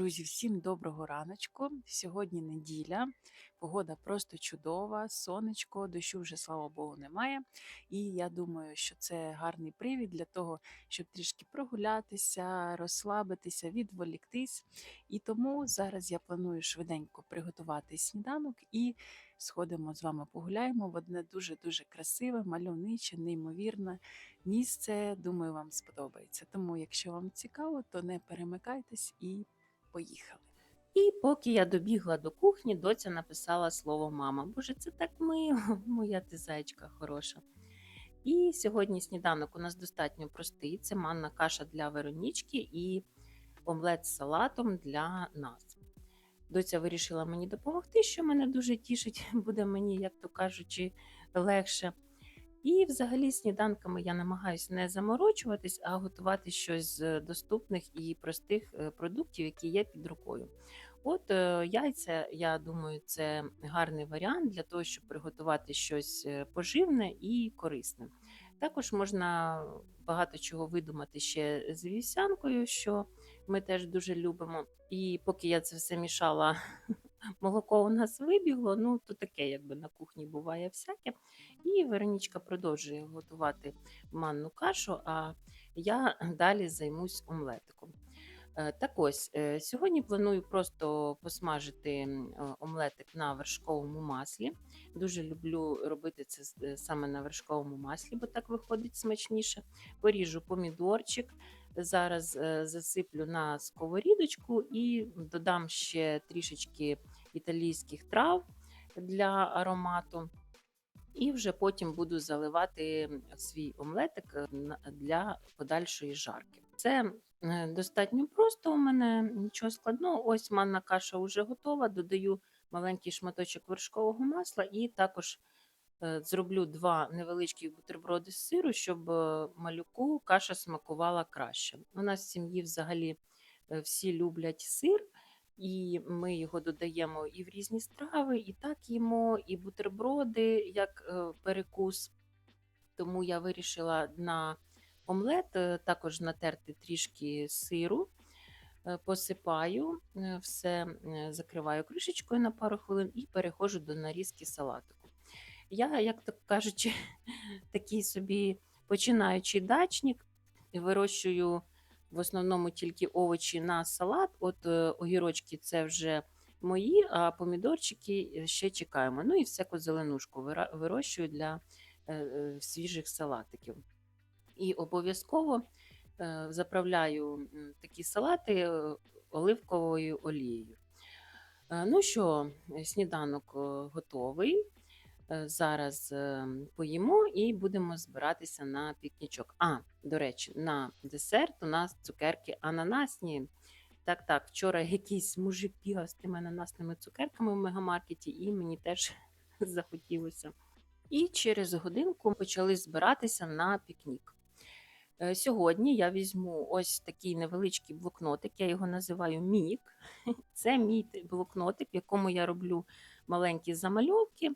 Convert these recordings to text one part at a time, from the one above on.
Друзі, всім доброго раночку. Сьогодні неділя, погода просто чудова, сонечко, дощу вже, слава Богу, немає. І я думаю, що це гарний привід для того, щоб трішки прогулятися, розслабитися, відволіктись. І тому зараз я планую швиденько приготувати сніданок і сходимо з вами погуляємо в одне дуже-дуже красиве, мальовниче, неймовірне місце. Думаю, вам сподобається. Тому, якщо вам цікаво, то не перемикайтесь і поїхали. І поки я добігла до кухні, доця написала слово мама. Боже, це так мило, моя ти зайчка хороша. І сьогодні сніданок у нас достатньо простий. Це манна каша для Веронічки і омлет з салатом для нас. Доця вирішила мені допомогти, що мене дуже тішить, буде мені, як то кажучи, легше. І взагалі сніданками я намагаюся не заморочуватись, а готувати щось з доступних і простих е, продуктів, які є під рукою. От е, яйця, я думаю, це гарний варіант для того, щоб приготувати щось е, поживне і корисне. Також можна багато чого видумати ще з вівсянкою, що ми теж дуже любимо. І поки я це все мішала, молоко у нас вибігло. Ну, то таке, якби на кухні буває всяке. І Веронічка продовжує готувати манну кашу, а я далі займусь омлетиком. Е, Так ось, е, сьогодні планую просто посмажити омлетик на вершковому маслі. Дуже люблю робити це е, саме на вершковому маслі, бо так виходить смачніше. Поріжу помідорчик, зараз е, засиплю на сковорідочку і додам ще трішечки італійських трав для аромату. І вже потім буду заливати свій омлетик е, для подальшої жарки. Це е, достатньо просто у мене, нічого складного. Ось манна каша вже готова. Додаю маленький шматочок вершкового масла і також зроблю два невеличкі бутерброди з сиру, щоб е, малюку каша смакувала краще. У нас в сім'ї взагалі е, всі люблять сир. І ми його додаємо і в різні страви, і так їмо, і бутерброди як е, перекус. Тому я вирішила на омлет е, також натерти трішки сиру, е, посипаю е, все, е, закриваю кришечкою на пару хвилин і переходжу до нарізки салатику. Я, як то кажучи, такий собі починаючий дачник, вирощую в основному тільки овочі на салат. От е, огірочки це вже мої, а помідорчики ще чекаємо. Ну і всяку зеленушку вирощую для е, е, свіжих салатиків. І обов'язково заправляю такі салати оливковою олією. Ну що, сніданок готовий. Е, Зараз е, поїмо і будемо збиратися на пікнічок. А, до речі, на десерт у нас цукерки ананасні. Так, так, вчора якийсь мужик бігав з тими ананасними цукерками в мегамаркеті, і мені теж захотілося. І через годинку почали збиратися на пікнік. Е, Сьогодні я візьму ось такий невеличкий блокнотик, я його називаю Мік. Це мій блокнотик, в якому я роблю маленькі замальовки.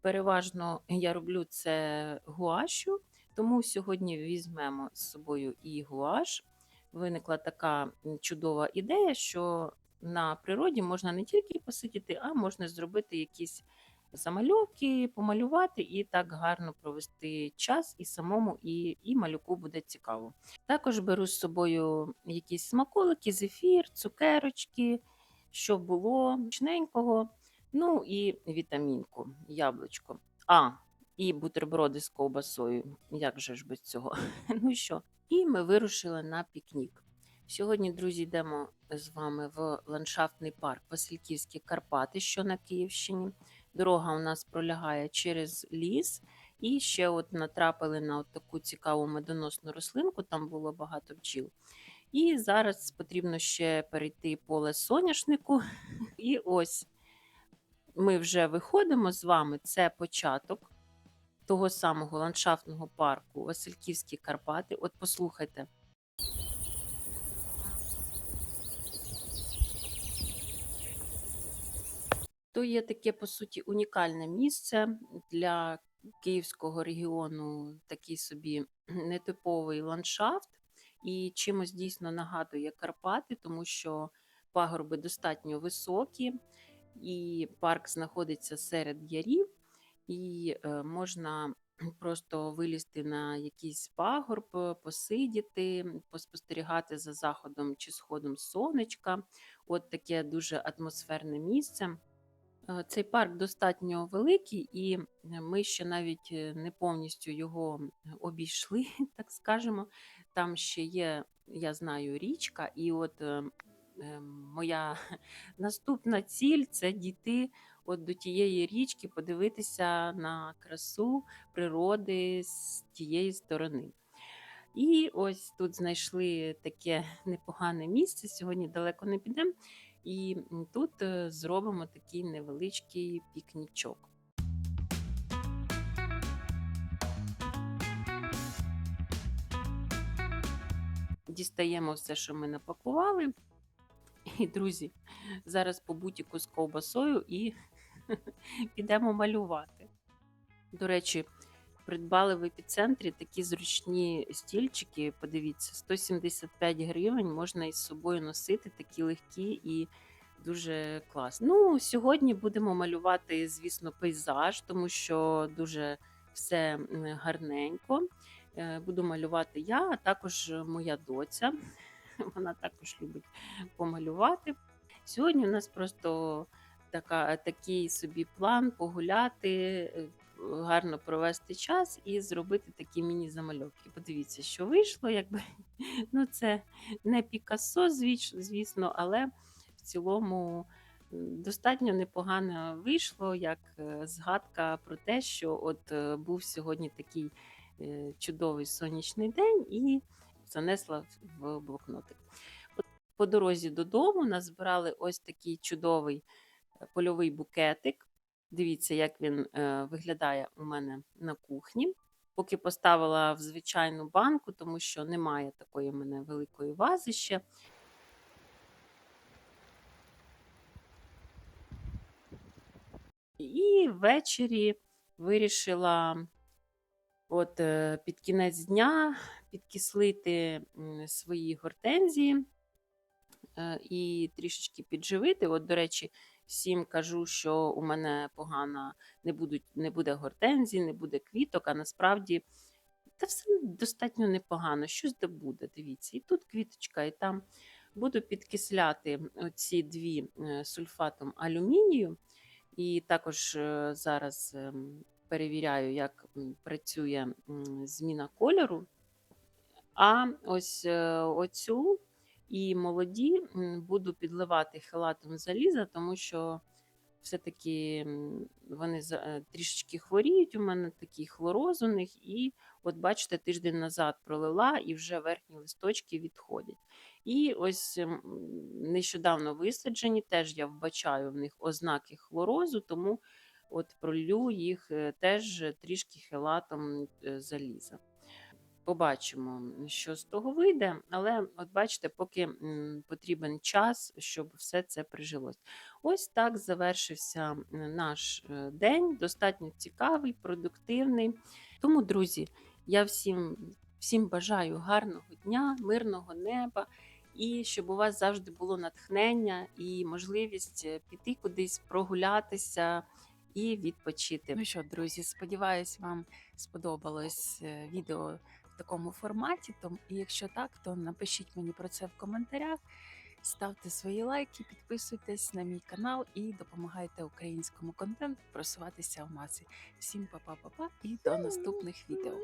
Переважно я роблю це гуашю, тому сьогодні візьмемо з собою і гуаш. Виникла така чудова ідея, що на природі можна не тільки посидіти, а можна зробити якісь замальовки, помалювати і так гарно провести час і самому, і, і малюку буде цікаво. Також беру з собою якісь смаколики, зефір, цукерочки, що було смачненького. Ну і вітамінку, яблучко. А, і бутерброди з ковбасою. Як же ж без цього? Ну що? І ми вирушили на пікнік. Сьогодні, друзі, йдемо з вами в ландшафтний парк Васильківські Карпати, що на Київщині. Дорога у нас пролягає через ліс, і ще от натрапили на от таку цікаву медоносну рослинку, там було багато бджіл. І зараз потрібно ще перейти поле соняшнику. І ось ми вже виходимо з вами. Це початок того самого ландшафтного парку Васильківські Карпати. От послухайте. То є таке, по суті, унікальне місце для Київського регіону, такий собі нетиповий ландшафт, і чимось дійсно нагадує Карпати, тому що пагорби достатньо високі, і парк знаходиться серед ярів, і е, можна просто вилізти на якийсь пагорб, посидіти, поспостерігати за заходом чи сходом сонечка. От таке дуже атмосферне місце. Е, Цей парк достатньо великий, і ми ще навіть е, не повністю його обійшли, так скажемо. Там ще є, я знаю, річка, і от е, моя наступна ціль це дійти от до тієї річки, подивитися на красу природи з тієї сторони. І ось тут знайшли таке непогане місце. Сьогодні далеко не підемо. І тут е, зробимо такий невеличкий пікнічок. Дістаємо все, що ми напакували. І, друзі, зараз по бутіку з ковбасою і підемо малювати. До речі, придбали в епіцентрі такі зручні стільчики. Подивіться, 175 гривень можна із собою носити, такі легкі і дуже класно. Ну, сьогодні будемо малювати, звісно, пейзаж, тому що дуже все гарненько. Е, Буду малювати я, а також моя доця. Вона також любить помалювати. Сьогодні у нас просто така, такий собі план погуляти, е, гарно провести час і зробити такі міні-замальовки. Подивіться, що вийшло. Якби. Ну, це не Пікассо, звісно, але в цілому достатньо непогано вийшло, як е, згадка про те, що от е, був сьогодні такий чудовий сонячний день і занесла в- блокнотик. По- По дорозі додому назбирали ось такий чудовий е, польовий букетик. Дивіться, як він е, виглядає у мене на кухні. Поки поставила в звичайну банку, тому що немає такої в мене великої вази ще. І ввечері вирішила от е, під кінець дня підкислити свої гортензії е, і трішечки підживити. От, до речі, всім кажу, що у мене погано не, будуть, не буде гортензій, не буде квіток, а насправді та все достатньо непогано. Щось де буде, дивіться. І тут квіточка, і там буду підкисляти оці дві е, сульфатом алюмінію. І також е, зараз ем, перевіряю, як працює зміна кольору. А ось е, оцю і молоді буду підливати хелатом заліза, тому що все-таки вони е, трішечки хворіють. У мене такий хлороз у них, і от бачите, тиждень назад пролила, і вже верхні листочки відходять. І ось нещодавно висаджені, теж я вбачаю в них ознаки хлорозу, тому от пролю їх е, теж трішки хелатом заліза. Побачимо, що з того вийде, але от бачите, поки потрібен час, щоб все це прижилось. Ось так завершився наш е, день, достатньо цікавий, продуктивний. Тому, друзі, я всім, всім бажаю гарного дня, мирного неба. І щоб у вас завжди було натхнення і можливість е, піти кудись прогулятися і відпочити. Ну що, друзі, сподіваюсь, вам сподобалось е, відео такому форматі. Тому, і якщо так, то напишіть мені про це в коментарях. Ставте свої лайки, підписуйтесь на мій канал і допомагайте українському контенту просуватися в масі. Всім па-па-па-па і до наступних відео.